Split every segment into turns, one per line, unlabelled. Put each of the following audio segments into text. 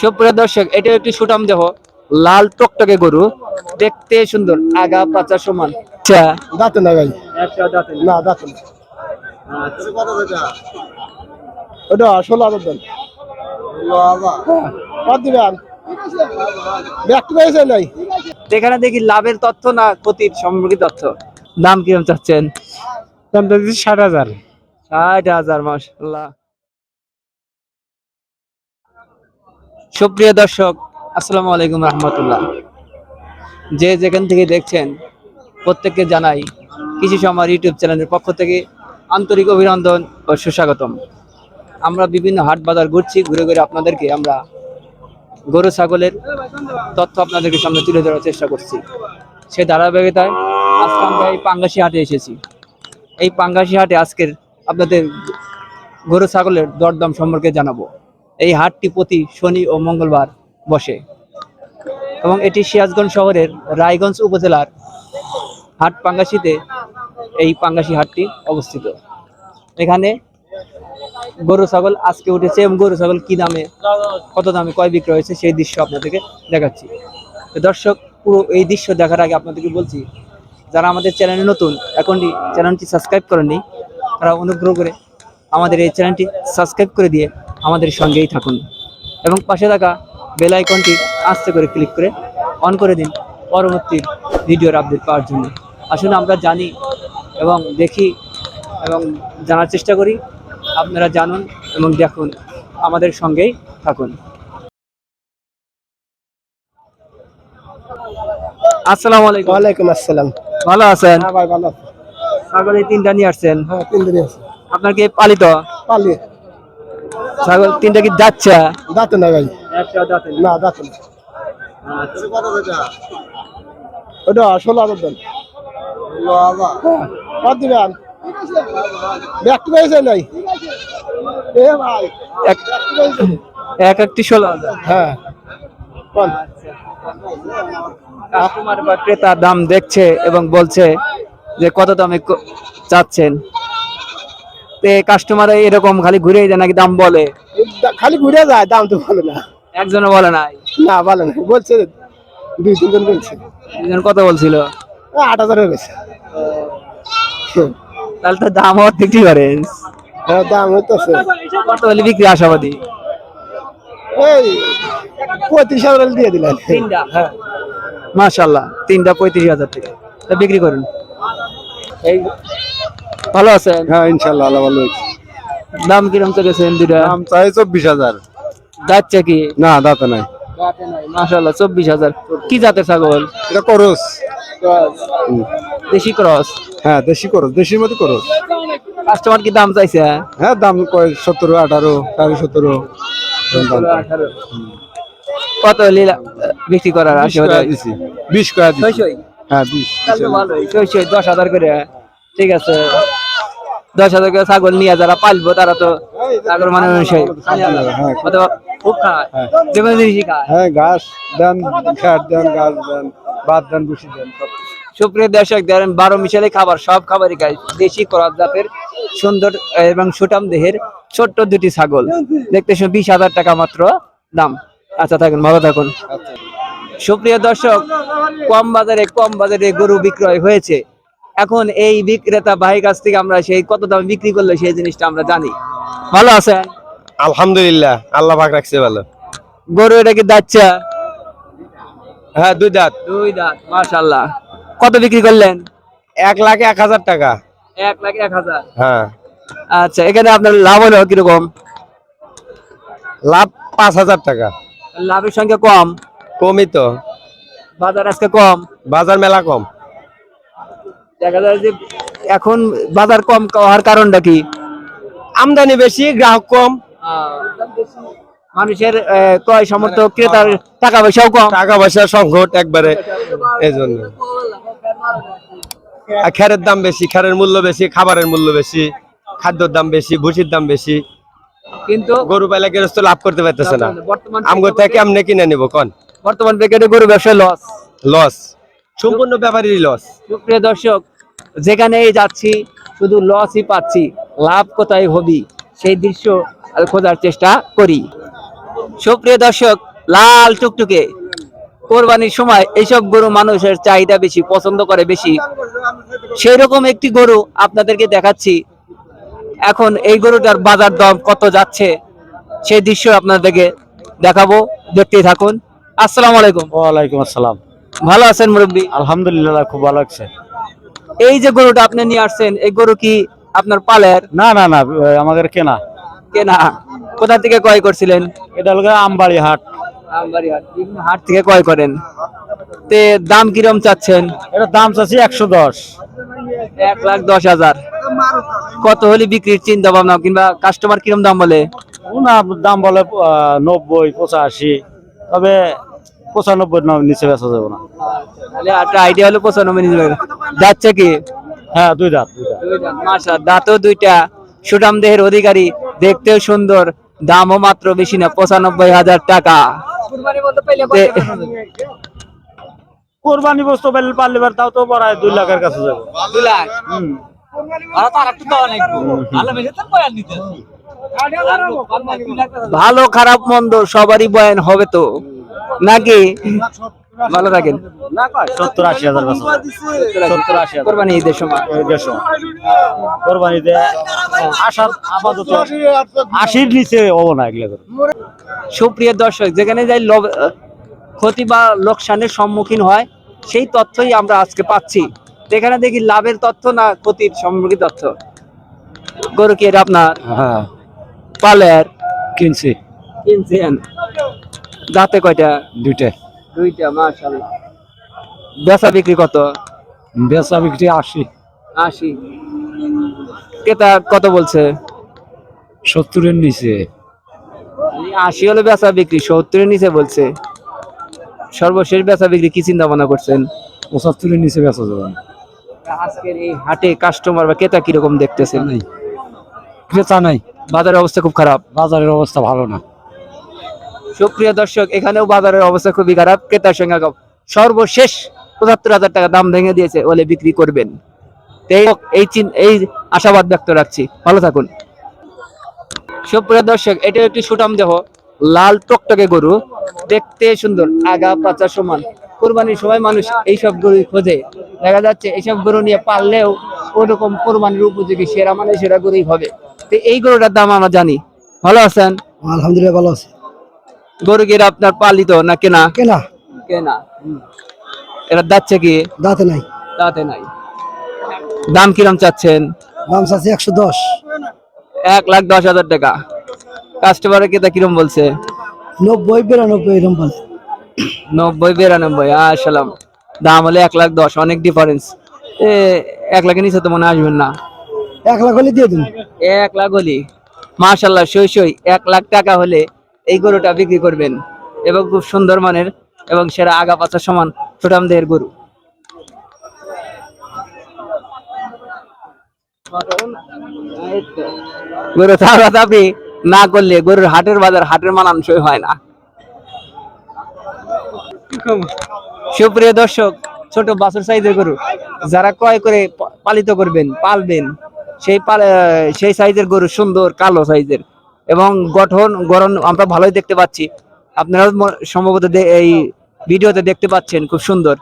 সুপ্রিয় দর্শক এটা একটি সুটাম দেহ। লাল টকটকে গরু। দেখতে সুন্দর আগা পাচা সমান। আচ্ছা।
দাঁতে না ভাই না দাঁতে না। ওটা ষোলো হাজার দেন।
এখানে দেখি লাভের তথ্য না ক্ষতির সম্পর্কিত তথ্য। দাম কীরকম চাচ্ছেন?
ষাট হাজার।
ষাট হাজার মাসাল্লাহ সুপ্রিয় দর্শক, আসসালামু আলাইকুম রহমতুল্লাহ। যে যেখান থেকে দেখছেন, প্রত্যেককে জানাই কৃষি সমার ইউটিউব চ্যানেলের পক্ষ থেকে আন্তরিক অভিনন্দন ও সুস্বাগতম। আমরা বিভিন্ন হাট বাজার ঘুরছি, ঘুরে ঘুরে আপনাদেরকে আমরা গরু, ছাগলের তথ্য আপনাদেরকে সামনে তুলে ধরার চেষ্টা করছি। সেই ধারাবাহিকতায় আজকে আমরা এই পাঙ্গাসি হাটে এসেছি। এই পাঙ্গাসি হাটে আজকের আপনাদের গরু, ছাগলের দরদাম সম্পর্কে জানাব। এই হাটটি প্রতি শনি ও মঙ্গলবার বসে। এবং এটি সিরাজগঞ্জ শহরের রায়গঞ্জ উপজেলার হাট পাঙ্গাসিতে এই পাঙ্গাসি হাটটি অবস্থিত। এখানে গরু, ছাগল আজকে উঠেছে এবং গরু, ছাগল কি দামে, কত দামে কয় বিক্রি হয়েছে সেই দৃশ্য আপনাদেরকে দেখাচ্ছি। দর্শক, পুরো এই দৃশ্য দেখার আগে আপনাদেরকে বলছি, যারা আমাদের চ্যানেলে নতুন, এখনই চ্যানেলটি সাবস্ক্রাইব করেননি, তারা অনুগ্রহ করে আমাদের এই চ্যানেলটি সাবস্ক্রাইব করে দিয়ে আমাদের সঙ্গেই থাকুন। এবং পাশে থাকা বেল আইকনটি আস্তে করে ক্লিক করে অন করে দিন পরবর্তী ভিডিওর আপডেট পাওয়ার জন্য। আসলে আমরা জানি এবং দেখি এবং জানার চেষ্টা করি। আপনারা জানুন এবং দেখুন আমাদের সঙ্গেই থাকুন। আসসালামু আলাইকুম।
ওয়ালাইকুম আসসালাম।
ভালো আছেন?
হ্যাঁ ভাই ভালো আছে।
ছাগল এই তিনটা নিয়ে আসছেন।
হ্যাঁ তিন দিনই আছে
আপনার কি পালিত?
পালি
ছাগল তিনটা কি যাচ্ছে?
দাঁতে না ভাই। না দাঁতে না। ওটা ষোলো হাজার দেন। কত দিবেন। ব্যক্তি পেয়েছে নাই?
এক একটি ষোলো হাজার।
হ্যাঁ
কাস্টমার বা ক্রেতা দাম দেখছে এবং বলছে যে কত দামে চাচ্ছেন? কাস্টমার এরকম খালি ঘুরে যায় নাকি দাম বলে?
খালি ঘুরে যায় দাম তো বলে না।
একজনও বলে নাই?
না বলে না বলছে দুই তিনজন বলছে।
দুজন কত বলছিল?
আট হাজার হয়ে গেছে
তাহলে তো দাম হওয়ার করেন
হ্যাঁ দাম হইতেছে।
কত হলে বিক্রি আশাবাদী?
এই পঁয়ত্রিশ হাজার দিয়ে দিলেন।
তিনটা
হ্যাঁ।
মাশাল্লাহ তিনটা পঁয়ত্রিশ হাজার টাকা। তা বিক্রি করুন। এই ভালো আছেন?
হ্যাঁ ইনশাল্লাহ আল্লাহ ভালো হয়েছে
দাম কিরম চলেছেন দুটা
দাম চাই চব্বিশ হাজার।
যাচ্ছে কি?
না দাঁতে নাই।
মাশাল্লাহ চব্বিশ হাজার। কি জাতের ছাগল?
এটা করস।
দেশি ক্রস?
হ্যাঁ দেশি করস দেশির মধ্যে করস।
কাস্টমার কি দাম চাইছে?
হ্যাঁ দাম কয় সতেরো আঠারো সাড়ে সতেরো।
কত লীলা বিক্রি করার
কয়া দিছি। বিশ কয়া দিছি। হ্যাঁ বিশ
দশ হাজার করে। ঠিক আছে। দশ হাজার করে ছাগল নিয়ে যারা পালবো তারা তো ছাগল মানে অনুসারী খুব খায়
হ্যাঁ।
যে কোনো জিনিসই খায়।
হ্যাঁ ঘাস দেন ঘাস দেন ভাত দেন বসি দেন
সুপ্রিয় দর্শক ধরেন বারো মিশালি খাবার সব খাবারই খায়। দেশি ক্রস জাতের সুন্দর এবং সুটাম দেহের ছোট্ট দুটি ছাগল। দেখতে শুনে বিশ হাজার টাকা মাত্র দাম। আচ্ছা থাকুন ভালো থাকুন। সুপ্রিয় দর্শক কম বাজারে কম বাজারে গরু বিক্রয় হয়েছে। এখন এই বিক্রেতা ভাই কাছ থেকে আমরা সেই কত দামে বিক্রি করলে সেই জিনিসটা আমরা জানি। ভালো আছেন?
আলহামদুলিল্লাহ আল্লাহ ভাগ রাখছে ভালো।
গরু এটা কি দাচ্চা
হ্যাঁ দুই দাঁত।
দুই দাঁত মাশাল্লাহ কত বিক্রি করলেন?
এক লাখ এক হাজার টাকা।
এক লাখ এক হাজার?
হ্যাঁ।
আচ্ছা এখানে আপনার লাভ হলো কীরকম?
লাভ পাঁচ হাজার টাকা।
লাভের সংখ্যা কম?
কমই তো।
বাজার আজকে কম?
বাজার মেলা কম।
দেখা যায় যে এখন বাজার কম হওয়ার কারণটা কি?
আমদানি বেশি গ্রাহক কম।
মানুষের ক্রয় সামর্থ্য ক্রেতার টাকা পয়সাও কম।
টাকা সংকট একবারে এই জন্য খেরের দাম বেশি খেরের মূল্য বেশি খাবারের মূল্য বেশি খাদ্যর দাম বেশি ভুসির দাম বেশি।
কিন্তু
গরু পাইলে গৃহস্থ লাভ করতে পারতেছে না।
বর্তমান
আমগো থেকে আমনে কিনে নিব কোন?
বর্তমান প্যাকেটে গরু ব্যবসায় লস
লস সম্পূর্ণ ব্যাপারই লস
সুপ্রিয় দর্শক যেখানেই যাচ্ছি শুধু লসই পাচ্ছি লাভ কোথায় হবি? সেই দৃশ্য খোঁজার চেষ্টা করি। সুপ্রিয় দর্শক লাল টুকটুকে কোরবানির সময় এইসব গরু মানুষের চাহিদা বেশি পছন্দ করে বেশি। সেই রকম একটি গরু আপনাদেরকে দেখাচ্ছি। এখন এই গরুটার বাজার দাম কত যাচ্ছে সেই দৃশ্য আপনাদেরকে দেখাবো। দেখতেই থাকুন। আসসালামু আলাইকুম।
ওয়ালাইকুম আসসালাম।
ভালো আছেন মুরব্বী?
আলহামদুলিল্লাহ খুব ভালো লাগছে।
এই যে গরুটা আপনি নিয়ে আসছেন এই গরু কি আপনার পালের?
না না না আমাদের কেনা।
কেনা। কোথা থেকে ক্রয় করছিলেন?
এটা হলো আমবাড়ি হাট
বিভিন্ন হাট থেকে ক্রয় করেন। তে দাম কিরম চাচ্ছেন?
এটা দাম চাচ্ছি একশো দশ।
এক লাখ দশ হাজার। কত হলে বিক্রির চিন্তা ভাবনা কিংবা কাস্টমার কিরম দাম বলে?
না দাম বলে নব্বই পঁচাশি। তবে পঁচানব্বই নিচে বেচা যাবে না।
তাহলে একটা আইডিয়া হলো পঁচানব্বই নিয়ে যাচ্ছে কি?
হ্যাঁ দুই দাঁত দুই দাঁত।
মাসা দাঁতও দুইটা। সুটাম দেহের অধিকারী দেখতেও সুন্দর। দামও মাত্র বেশি না পঁচানব্বই হাজার টাকা।
কোরবানি বস্তু পেলে পারলে তাও তো পড়ায় দুই লাখের কাছে যাবে। হুম।
ভালো খারাপ মন্দ সবারই বয়ান হবে তো। নাকি? ভালো থাকেন।
সত্তর আশি হাজার যাবে। সত্তর আশি হাজার।
কোরবানি ঈদের সময়।
দেড়শো কোরবানিতে আসার আপাতত আশির নিচে হব না এগুলো
সুপ্রিয় দর্শক যেখানে যাই ক্ষতি বা লোকসানের সম্মুখীন হয় সেই তথ্যই আমরা আজকে পাচ্ছি। এখানে দেখি লাভের তথ্য না ক্ষতির সম্মুখীন তথ্য। গরু কি আপনার?
হ্যাঁ।
পালের।
কিনছি।
কিনছেন। দাঁতে কয়টা?
দুইটা।
দুইটা মাশাআল্লাহ। বেচা বিক্রি কত?
বেচা বিক্রি আশি।
আশি। ক্রেতা কত বলছে?
সত্তরের নিচে।
আশি হলে বেচা বিক্রি সত্তরের নিচে বলছে। সর্বশেষ বেচা বিক্রি কি চিন্তা ভাবনা করছেন?
পঁচাত্তরের নিচে বেচা যাবে না।
আজকের এই হাটে কাস্টমার বা ক্রেতা কীরকম দেখতেছেন?
নাই ক্রেতা নাই।
বাজারের অবস্থা খুব খারাপ।
বাজারের অবস্থা ভালো না।
সুপ্রিয় দর্শক, এখানেও বাজারের অবস্থা খুবই খারাপ। ক্রেতার সংখ্যা কম। সর্বশেষ পঁচাত্তর হাজার টাকা দাম ভেঙে দিয়েছে বলে বিক্রি করবেন। এই- এই আশাবাদ ব্যক্ত রাখছি। ভালো থাকুন। সুপ্রিয় দর্শক, এটা একটি সুটাম দেহ। লাল টকটকে গরু। দেখতে সুন্দর, আগা পাচার সমান। কোরবানির সময় মানুষ এইসব গরু খোঁজে। দেখা যাচ্ছে এইসব গরু নিয়ে পারলেও ওরকম কোরবানির উপযোগী সেরা মানে সেরা গরুই হবে। তো এই গরুটার দাম আমরা জানি। ভালো আছেন?
আলহামদুলিল্লাহ, ভালো আছে।
গরু কি আপনার পালিত না কেনা?
কেনা।
কেনা এটা যাচ্ছে কি?
দাঁতে নাই।
তাতে নাই। দাম কিরম চাচ্ছেন?
দাম চাচ্ছে একশো দশ।
এক লাখ দশ হাজার টাকা। কাস্টমারের কেতা কিরম বলছে?
নব্বই বিরানব্বই এরকম বলে
নব্বই বিরানব্বই আসসালাম দাম হলে এক লাখ দশ অনেক ডিফারেন্স এ এক লাখের নিচে তো মনে আসবেন না।
এক লাখ হলে দিয়ে দিন।
এক লাখ হলি। মাশাল্লাহ সই সই এক লাখ টাকা হলে এই গরুটা বিক্রি করবেন। এবং খুব সুন্দর মানের এবং সেরা আগা পাচার সমান ছোটাম দেহের গরু গরু আপনি না করলে গরুর হাটের বাজার হাটের মানানসই হয় না। সুপ্রিয় দর্শক, ছোট বাছুর সাইজের গরু, যারা ক্রয় করে পালিত করবেন, পালবেন, সেই সেই সাইজের গরু সুন্দর কালো সাইজের। এবং গঠন গড়ন আমরা ভালোই দেখতে পাচ্ছি। আপনারা সম্ভবত এই ভিডিওতে দেখতে পাচ্ছেন খুব সুন্দর।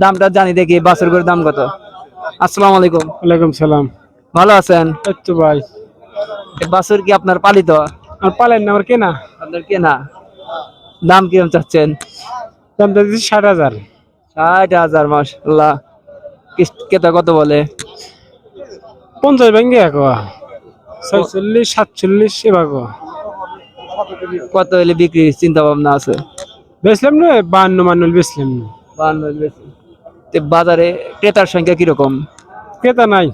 দামটা জানি দেখি বাছুর গরুর দাম কত? আসসালামু আলাইকুম।
ওয়ালাইকুম সালাম।
ভালো আছেন?
একটু ভাই।
বাছুর কি আপনার পালিত?
আর পালেন না আমার কেনা।
আপনার কেনা? দাম কিরম চাচ্ছেন?
দাম তো দিচ্ছি ষাট হাজার।
ষাট হাজার মাসাল্লাহ কেতা কত বলে?
পঞ্চাশ ব্যাঙ্গে এক ছয়চল্লিশ সাতচল্লিশ এবার
কত হলে বিক্রির চিন্তা ভাবনা আছে?
বেচলাম না মান্ন বেচলাম না।
বাহান্ন হলে বাজারে ক্রেতার সংখ্যা কীরকম?
ক্রেতা নাই।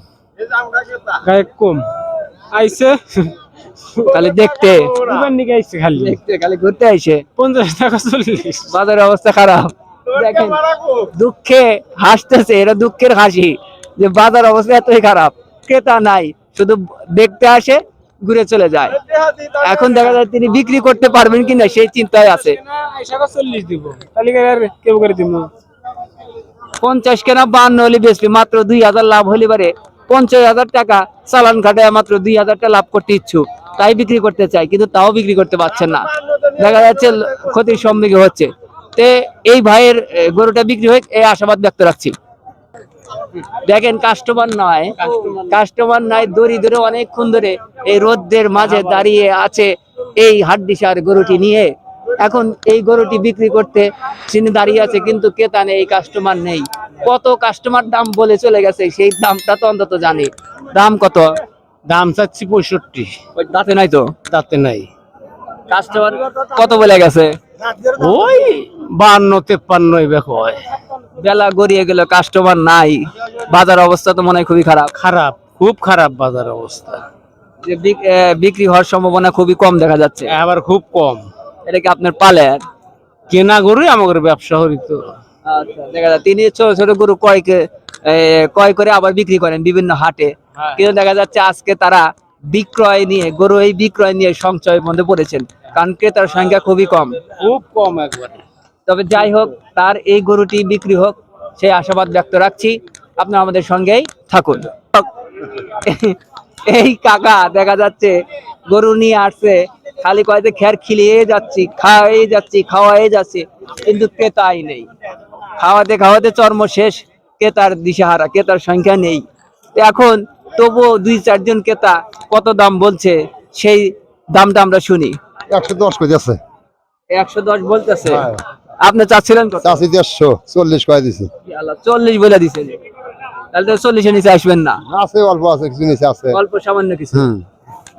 গায়ে কম। আইছে।
খালি দেখতে।
আইছে খালি।
দেখতে খালি ঘুরতে আইসে
পঞ্চাশ টাকা চল্লিশ।
বাজারের অবস্থা খারাপ। দেখেন দুঃখে হাসতেছে এটা দুঃখের হাসি যে বাজার অবস্থা এতই খারাপ। ক্রেতা নাই। শুধু দেখতে আসে, ঘুরে চলে যায়। এখন দেখা যায় তিনি বিক্রি করতে পারবেন কিনা সেই চিন্তায় আছে। পঞ্চাশ কেনা বান্ন হলে বেশি মাত্র দুই হাজার লাভ হলে পারে পঞ্চাশ হাজার টাকা। চালান কাটায় মাত্র দুই হাজার টাকা লাভ করতে ইচ্ছুক, তাই বিক্রি করতে চাই কিন্তু তাও বিক্রি করতে পারছেন না। দেখা যাচ্ছে ক্ষতির সম্মুখীন হচ্ছে। তে এই ভাইয়ের গরুটা বিক্রি হয়ে এই আশাবাদ ব্যক্ত রাখছি। দেখেন কাস্টমার নয় কাস্টমার নাই দড়ি ধরে অনেকক্ষণ ধরে এই রোদ্রের মাঝে দাঁড়িয়ে আছে এই হাড্ডিসার গরুটি নিয়ে। এখন এই গরুটি বিক্রি করতে তিনি দাঁড়িয়ে আছে কিন্তু ক্রেতা নেই কাস্টমার নেই। কত কাস্টমার দাম বলে চলে গেছে সেই দামটা তো অন্তত জানি। দাম কত?
দাম চাচ্ছি পঁয়ষট্টি।
দাঁতে নাই তো?
তাতে নাই।
কাস্টমার কত বলে গেছে?
ওই বান্ন তেপ্পান্ন এবার হয়।
বেলা গড়িয়ে গেল কাস্টমার নাই। বাজার অবস্থা তো মনে হয় খুবই খারাপ।
খারাপ খুব খারাপ বাজার অবস্থা।
যে বিক্রি হওয়ার সম্ভাবনা খুবই কম দেখা যাচ্ছে।
আবার খুব কম।
এটা কি আপনার পালের?
কেনা গরুই আমাদের ব্যবসা হরিত।
আচ্ছা দেখা যায় তিনি ছোট ছোট গরু ক্রয় কে- এ, ক্রয় করে আবার বিক্রি করেন বিভিন্ন হাটে।
হ্যাঁ।
কিন্তু দেখা যাচ্ছে আজকে তারা বিক্রয় নিয়ে গরু এই বিক্রয় নিয়ে সংশয়ের মধ্যে পড়েছেন। কারণ ক্রেতার সংখ্যা খুবই কম।
খুব কম একবার।
তবে যাই হোক তার এই গরুটি বিক্রি হোক সেই আশাবাদ ব্যক্ত রাখছি। আপনারা আমাদের সঙ্গেই থাকুন। এই কাকা দেখা যাচ্ছে গরু নিয়ে আসছে। খালি কয়েতে খের খিলিয়ে যাচ্ছি খাওয়াই যাচ্ছি খাওয়াই যাচ্ছি কিন্তু ক্রেতাই নেই। খাওয়াতে খাওয়াতে চর্ম শেষ ক্রেতার দিশাহারা ক্রেতার সংখ্যা নেই। এখন তবুও দুই চারজন ক্রেতা কত দাম বলছে সেই দামটা আমরা শুনি।
একশো দশ করে আছে।
একশো দশ বলতেছে?
হ্যাঁ।
আপনি চাচ্ছিলেন
দেড়শো চল্লিশ করে দিছি।
চল্লিশ বলে দিছে তাহলে তো চল্লিশের নিচে আসবেন না।
আছে অল্প আছে কিছু নিচে আছে।
অল্প সামান্য কিছু।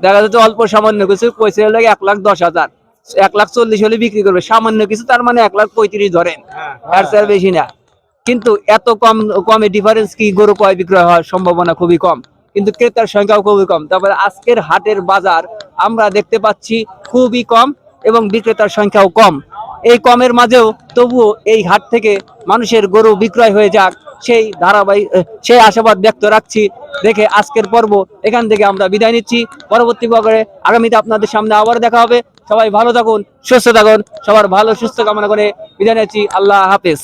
দেখা যাচ্ছে অল্প সামান্য কিছু পয়সা লাগে এক লাখ দশ হাজার। এক লাখ চল্লিশ হলে বিক্রি করবে। সামান্য কিছু তার মানে এক লাখ পঁয়ত্রিশ ধরেন। আর স্যার বেশি না। কিন্তু এত কম কমে ডিফারেন্স কি গরু ক্রয় বিক্রয় হওয়ার সম্ভাবনা খুবই কম। কিন্তু ক্রেতার সংখ্যাও খুবই কম। তারপরে আজকের হাটের বাজার আমরা দেখতে পাচ্ছি খুবই কম এবং বিক্রেতার সংখ্যাও কম। এই কমের মাঝেও তবুও এই হাট থেকে মানুষের গরু বিক্রয় হয়ে যাক, সেই ধারাবাহিক সেই আশাবাদ ব্যক্ত রাখছি। দেখে আজকের পর্ব এখান থেকে আমরা বিদায় নিচ্ছি। পরবর্তী পর্বে আগামীতে আপনাদের সামনে আবার দেখা হবে। সবাই ভালো থাকুন, সুস্থ থাকুন, সবার ভালো, সুস্থ কামনা করে বিদায় নিচ্ছি। আল্লাহ হাফেজ।